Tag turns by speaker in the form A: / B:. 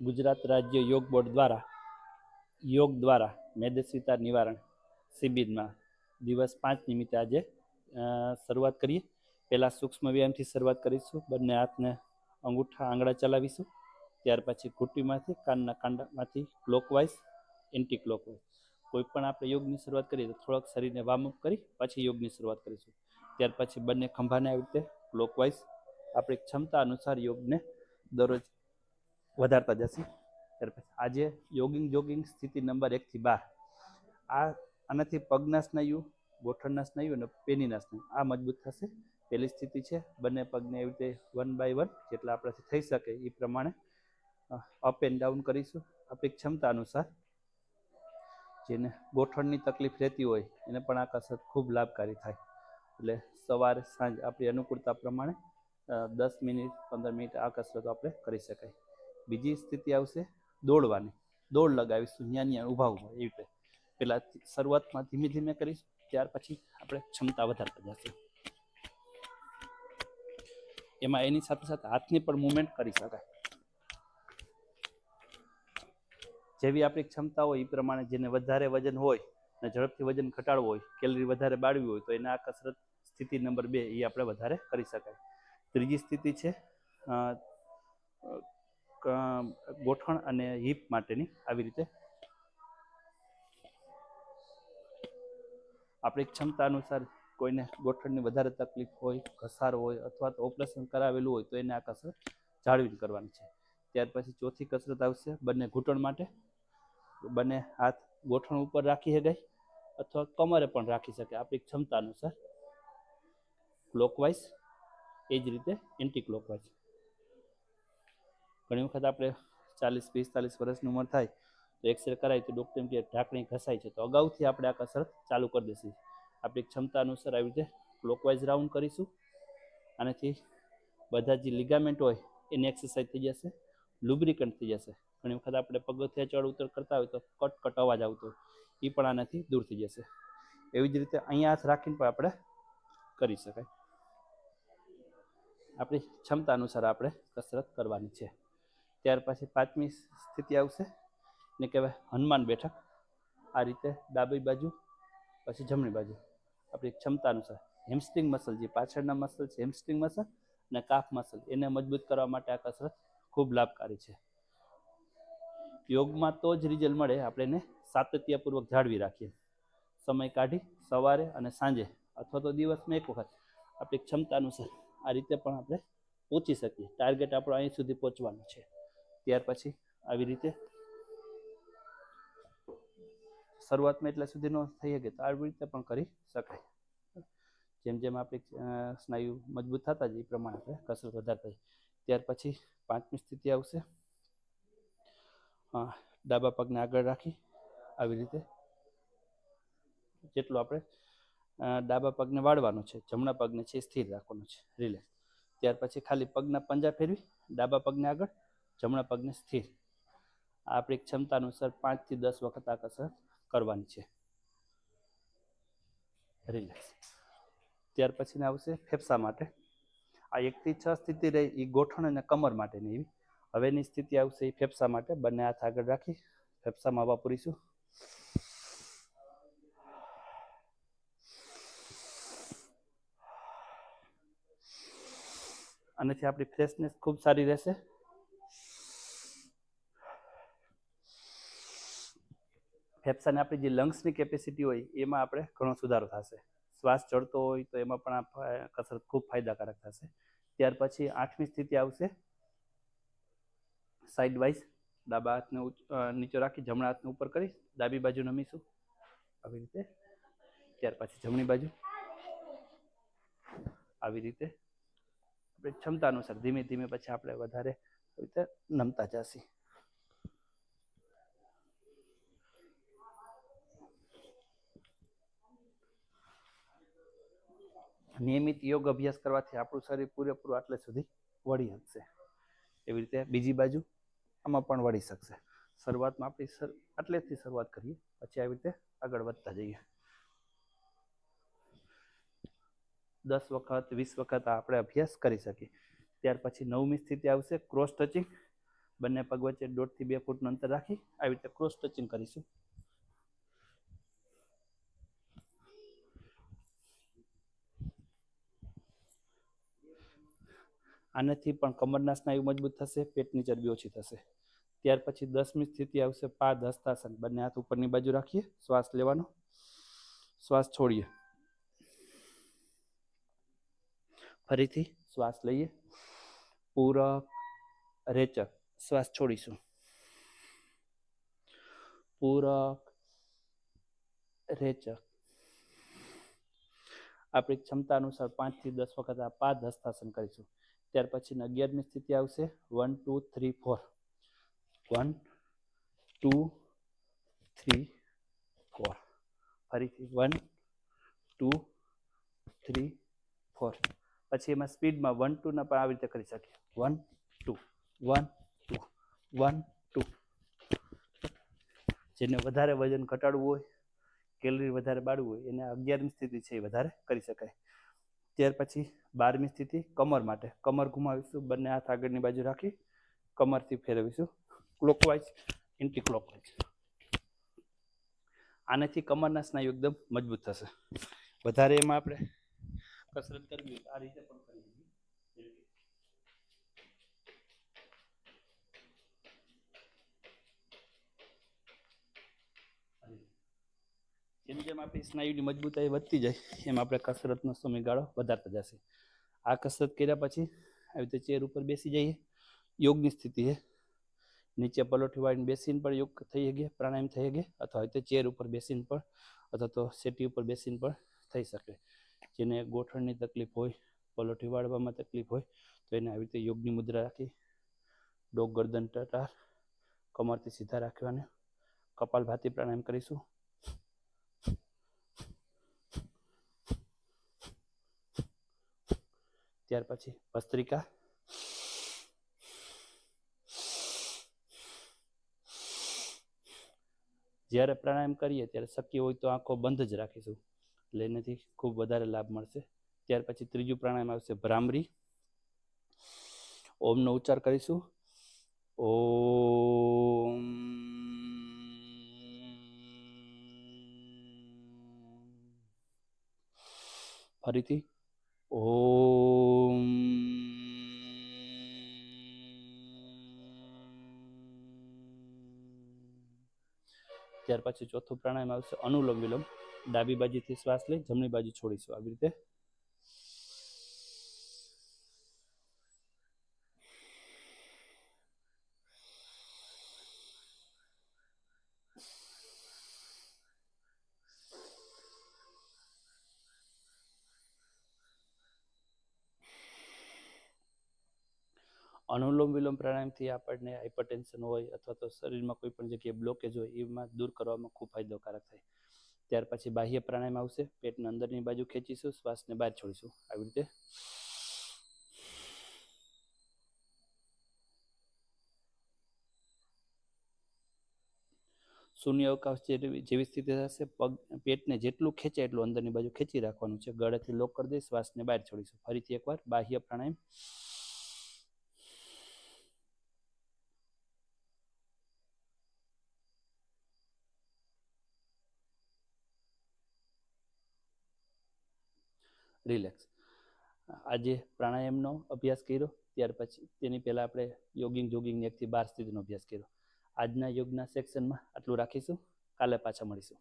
A: ગુજરાત રાજ્ય યોગ બોર્ડ દ્વારા, યોગ દ્વારા મેદસ્વીતા નિવારણ શિબિરમાં દિવસ પાંચ નિમિત્તે આજે શરૂઆત કરીએ. પહેલાં સૂક્ષ્મ વ્યાયામથી શરૂઆત કરીશું, બંને હાથને અંગૂઠા આંગળા ચલાવીશું. ત્યાર પછી ઘૂંટીમાંથી, કાનના કાંડામાંથી ક્લોકવાઇઝ એન્ટી ક્લોકવાઇઝ કોઈ પણ આપણે યોગની શરૂઆત કરીએ તો થોડોક શરીરને વાર્મઅપ કરી, પછી યોગની શરૂઆત કરીશું. ત્યાર પછી બંને ખંભાને આવી રીતે ક્લોકવાઇઝ આપણી ક્ષમતા અનુસાર યોગને દરરોજ વધારતા જશે. ત્યાર પછી આજે યોગિંગ જોગિંગ સ્થિતિ નંબર એકથી બાર. આ આનાથી પગના સ્નાયુ ગોઠણના સ્નાયુ અને પેનીના સ્નાયુ આ મજબૂત થશે. પહેલી સ્થિતિ છે, બંને પગને એવી રીતે વન બાય વન જેટલા આપણાથી થઈ શકે એ પ્રમાણે અપ એન્ડ ડાઉન કરીશું. આપણી ક્ષમતા અનુસાર જેને ગોઠણની તકલીફ રહેતી હોય, એને પણ આ કસરત ખૂબ લાભકારી થાય. એટલે સવારે સાંજ આપણી અનુકૂળતા પ્રમાણે દસ મિનિટ, પંદર મિનિટ આ કસરતો આપણે કરી શકાય. બીજી સ્થિતિ આવશે દોડવાની. દોડ લગાવીશું, ન્યા ન્યા ઊભા ઊભા, એવી રીતે. પહેલાં શરૂઆતમાં ધીમે ધીમે કરીશું, ત્યાર પછી આપણે ક્ષમતા વધારતા જશે. એમાં એની સાથે સાથે હાથની પણ મુવમેન્ટ કરી શકાય. જેવી આપણી ક્ષમતા હોય, એ પ્રમાણે જેને વધારે વજન હોય અને ઝડપથી વજન ઘટાડવું હોય, કેલરી વધારે બાળવી હોય, તો એને આ કસરત સ્થિતિ નંબર બે એ આપણે વધારે કરી શકાય. ત્રીજી સ્થિતિ છે ગોઠણ અને હિપ માટેની આવી રીતે આપણી ક્ષમતા અનુસાર કોઈને ગોઠણની વધારે તકલીફ હોય, ઘસારો હોય અથવા તો ઓપરેશન કરાવેલું હોય તો એને આ કસરત જાળવીને કરવાની છે. ત્યાર પછી ચોથી કસરત આવશે બંને ઘૂંટણ માટે. બંને હાથ ગોઠણ ઉપર રાખી શકાય અથવા કમરે પણ રાખી શકે આપણી ક્ષમતા અનુસાર ક્લોકવાઇઝ એ જ રીતે એન્ટી ક્લોકવાઇઝ ઘણી વખત આપણે ચાલીસ, પિસ્તાલીસ વર્ષની ઉંમર થાય તો એક્સરે કરાય તો ડૉક્ટર એમ કે ઢાંકણી ઘસાય છે. તો અગાઉથી આપણે આ કસરત ચાલુ કરી દઈશું. આપણી ક્ષમતા અનુસાર આવી રીતે ક્લોકવાઇઝ રાઉન્ડ કરીશું. આનાથી બધા જે લિગામેન્ટ હોય એની એક્સરસાઇઝ થઈ જશે લુબ્રિકન્ટ થઈ જશે. ઘણી વખત આપણે પગથિયા ચડ ઉતર કરતા હોય તો કટ કટ અવાજ આવતો એ પણ આનાથી દૂર થઈ જશે. એવી જ રીતે અહીંયા હાથ રાખીને પણ આપણે કરી શકાય. આપણી ક્ષમતા અનુસાર આપણે કસરત કરવાની છે. ત્યાર પછી પાંચમી સ્થિતિ આવશે. ને કહેવાય હનુમાન બેઠક. આ રીતે ડાબી બાજુ, પછી જમણી બાજુ. આપણી ક્ષમતા અનુસાર. હેમસ્ટ્રિંગ મસલ જે પાછળના મસલ છે હેમસ્ટ્રિંગ મસલ અને કાફ મસલ એને મજબૂત કરવા માટે આ કસરત ખૂબ લાભકારી છે. યોગમાં તો જ રિઝલ્ટ મળે, આપણે એને સાતત્યપૂર્વક જાળવી રાખીએ. સમય કાઢી, સવારે અને સાંજે, અથવા તો દિવસમાં એક વખત. આપણી ક્ષમતા અનુસાર આ રીતે પણ આપણે પહોંચી શકીએ. ટાર્ગેટ આપણો અહીં સુધી પહોંચવાનો છે. ત્યાર પછી આવી રીતે શરૂઆતમાં એટલા સુધી ન થઈ શકે તો આવી રીતે પણ કરી શકાય. જેમ જેમ આપણી સ્નાયુ મજબૂત થતા જાય એ પ્રમાણે આપણે કસરત વધારતા ત્યાર પછી પાંચમી સ્થિતિ આવશે. ડાબા પગને આગળ રાખી આવી રીતે જેટલું આપણે ડાબા પગને વાળવાનો છે, જમણા પગને છે સ્થિર રાખવાનો છે રિલેક્સ ત્યાર પછી ખાલી પગના પંજા ફેરવી ડાબા પગને આગળ જમણા પગને સ્થિર. આ આપણી ક્ષમતા અનુસાર પાંચથી દસ વખત આ કસરત કરવાની છે. રિલેક્સ ત્યાર પછીને આવશે ફેફસા માટે. આ એકથી છ સ્થિતિ રહી એ ગોઠણ અને કમર માટેની એવી. હવેની સ્થિતિ આવશે એ ફેફસા માટે. બંને હાથ આગળ રાખી ફેફસામાં હવા પૂરીશું. આનાથી આપણી ફ્રેશનેસ ખૂબ સારી રહેશે. ફેફસાને આપણી જે લંગ્સની કેપેસિટી હોય, એમાં આપણે ઘણો સુધારો થશે. શ્વાસ ચડતો હોય તો એમાં પણ આ કસરત ખૂબ ફાયદાકારક થશે. ત્યાર પછી આઠમી સ્થિતિ આવશે. સાઈડ વાઇઝ ડાબા હાથને નીચો રાખી, જમણા હાથને ઉપર કરી, ડાબી બાજુ નમીશું. આવી રીતે. ત્યાર પછી જમણી બાજુ. આવી રીતે. આપણે ક્ષમતા અનુસાર ધીમે ધીમે પછી આપણે વધારે રીતે નમતા જશી. નિયમિત યોગ અભ્યાસ કરવાથી આપણું શરીર પૂરેપૂરું આટલે સુધી વળી શકશે. એવી રીતે બીજી બાજુ આમાં પણ વળી શકશે. શરૂઆતમાં આપણી શર, આટલેથી શરૂઆત કરીએ, પછી આવી રીતે આગળ વધતા જઈએ. દસ વખત, વીસ વખત આપણે અભ્યાસ કરી શકીએ. ત્યાર પછી નવમી સ્થિતિ આવશે ક્રોસ ટચિંગ બંને પગ વચ્ચે દોઢથી બે ફૂટનું અંતર રાખી આવી રીતે ક્રોસ ટચિંગ કરીશું. આનાથી પણ કમરના સ્નાયુ મજબૂત થશે, પેટની ચરબી ઓછી થશે. ત્યાર પછી દસમી સ્થિતિ આવશે પાદ, હસ્તાસન. બંને હાથ ઉપરની બાજુ રાખીએ. શ્વાસ લેવાનો. શ્વાસ છોડીએ. ફરીથી શ્વાસ લઈએ. પૂરક રેચક. શ્વાસ છોડીશું. પૂરક રેચક. આપણી ક્ષમતા અનુસાર પાંચથી દસ વખત આ પાદ, હસ્તાસન કરીશું. ત્યાર પછી અગિયારમી સ્થિતિ આવશે. One two three four one two three four ફરીથી વન ટુ થ્રી ફોર પછી એમાં સ્પીડમાં વન ટુના પણ આવી રીતે કરી શકીએ. One two one two one two જેને વધારે વજન ઘટાડવું હોય, કેલરી વધારે બાળવું હોય, એને અગિયારમી સ્થિતિ છે એ વધારે કરી શકાય. ત્યાર પછી બારમી સ્થિતિ, કમર માટે. કમર ઘુમાવીશું બંને હાથ આગળની બાજુ રાખી, કમરથી ફેરવીશું. ક્લોકવાઇઝ એન્ટી ક્લોકવાઇઝ આનાથી કમરના સ્નાયુ એકદમ મજબૂત થશે. વધારે એમાં આપણે કસરત કરવી આ રીતે પણ કરી જેમ જેમ આપણી સ્નાયુની મજબૂતાઈ વધતી જાય, એમ આપણે કસરતનો સમયગાળો વધારતા જશે. આ કસરત કર્યા પછી આવી રીતે ચેર ઉપર બેસી જઈએ. યોગની સ્થિતિ છે. નીચે પલોઠી વાળીને બેસીને પણ યોગ થઈ શકે, પ્રાણાયામ થઈ શકે, અથવા રીતે ચેર ઉપર બેસીને પણ, અથવા તો સેટી ઉપર બેસીને પણ થઈ શકે. જેને ગોઠણની તકલીફ હોય, પલોઠી વાળવામાં તકલીફ હોય, તો એને આવી રીતે યોગની મુદ્રા રાખી, ડોગ ગરદન ટટાર કમરથી સીધા રાખવાને, કપાલભાતી પ્રાણાયામ કરીશું. ત્યાર પછી ભસ્ત્રિકા. જ્યારે પ્રાણાયામ કરીએ ત્યારે શક્ય હોય તો આંખો બંધ જ રાખીશું. એટલે એનાથી ખૂબ વધારે લાભ મળશે. ત્યાર પછી ત્રીજું પ્રાણાયામ આવશે ભ્રામરી. ઓમનો ઉચ્ચાર કરીશું. ઓમ. ફરીથી. ઓમ ત્યાર પછી ચોથો પ્રાણાયામ આવશે અનુલોમ વિલોમ ડાબી બાજુથી શ્વાસ લઈ જમણી બાજુ છોડીશું. આવી રીતે અનુલોમ વિલોમ પ્રાણાયામથી આપણને હાઇપરટેન્શન હોય અથવા તો શરીરમાં કોઈ પણ જગ્યાએ બ્લોકેજ હોય, એમાં દૂર કરવામાં ખૂબ ફાયદોકારક થાય. ત્યાર પછી બાહ્ય પ્રાણાયામ આવશે. પેટને અંદરની બાજુ ખેંચીશું, શ્વાસને બહાર છોડીશું. આવી રીતે. શૂન્ય અવકાશ જેવી સ્થિતિ થશે. પગ, પેટને જેટલું ખેંચે એટલું અંદરની બાજુ ખેંચી રાખવાનું છે. ગળેથી લોક કરી દઈ શ્વાસને બહાર છોડીશું. ફરીથી એકવાર બાહ્ય પ્રાણાયામ. રિલેક્સ. આજે પ્રાણાયામનો અભ્યાસ કર્યો, ત્યાર પછી તેની પહેલાં આપણે યોગિંગ જોગિંગ એકથી બાર સ્થિતિનો અભ્યાસ કર્યો. આજના યોગના સેક્શનમાં આટલું રાખીશું. કાલે પાછા મળીશું.